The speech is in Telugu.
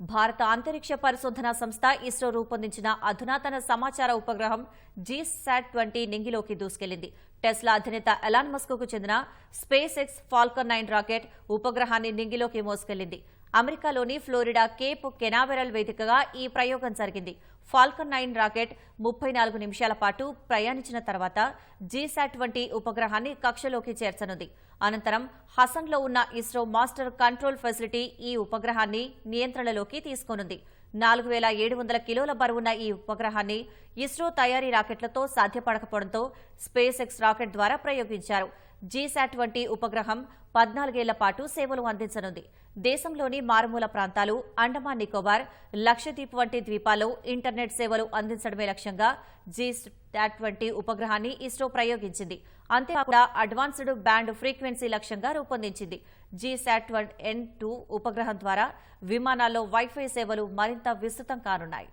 భారత అంతరిక్ష పరిశోధన సంస్థ ఇస్రో రూపొందించిన అధునాతన సమాచార ఉపగ్రహం జీశాట్ ట్వంటీ నింగిలోకి దూసుకెళ్ళింది టెస్లా అధినేత ఎలాన్ మస్క్కు చెందిన space X Falcon nine rocket ఉపగ్రహాన్ని నింగిలోకి మోసుకెళ్ళింది అమెరికాలోని ఫ్లోరిడా కేప్ కెనావెరల్ వేదికగా ఈ ప్రయోగం జరిగింది. ఫాల్కన్ నైన్ రాకెట్ ముప్పై నాలుగు నిమిషాల పాటు ప్రయాణించిన తర్వాత జీశాట్ వంటి ఉపగ్రహాన్ని కక్షలోకి చేర్చనుంది. అనంతరం హసన్లో ఉన్న ఇస్రో మాస్టర్ కంట్రోల్ ఫెసిలిటీ ఈ ఉపగ్రహాన్ని నియంత్రణలోకి తీసుకోనుంది. నాలుగు వేల ఏడు వందల కిలోల బరువున్న ఈ ఉపగ్రహాన్ని ఇస్రో తయారీ రాకెట్లతో సాధ్యపడకపోవడంతో స్పేస్ ఎక్స్ రాకెట్ ద్వారా ప్రయోగించారు. జీశాట్ వంటి ఉపగ్రహం పద్నాలుగేళ్ళ పాటు సేవలు అందించనుంది. దేశంలోని మారుమూల ప్రాంతాలు అండమాన్ నికోబార్ లక్షద్వీప్ వంటి ద్వీపాల్లో ఇంటర్నెట్ సేవలు అందించడమే లక్ష్యంగా జీశాట్ వంటి ఉపగ్రహాన్ని ఇస్రో ప్రయోగించింది. అంతేకాకుండా అడ్వాన్స్డ్ బ్యాండ్ ఫ్రీక్వెన్సీ లక్ష్యంగా రూపొందించింది. జీశాట్ వన్ ఎన్ టూ ఉపగ్రహం ద్వారా విమానాల్లో వైఫై సేవలు మరింత విస్తృతం కానున్నాయి.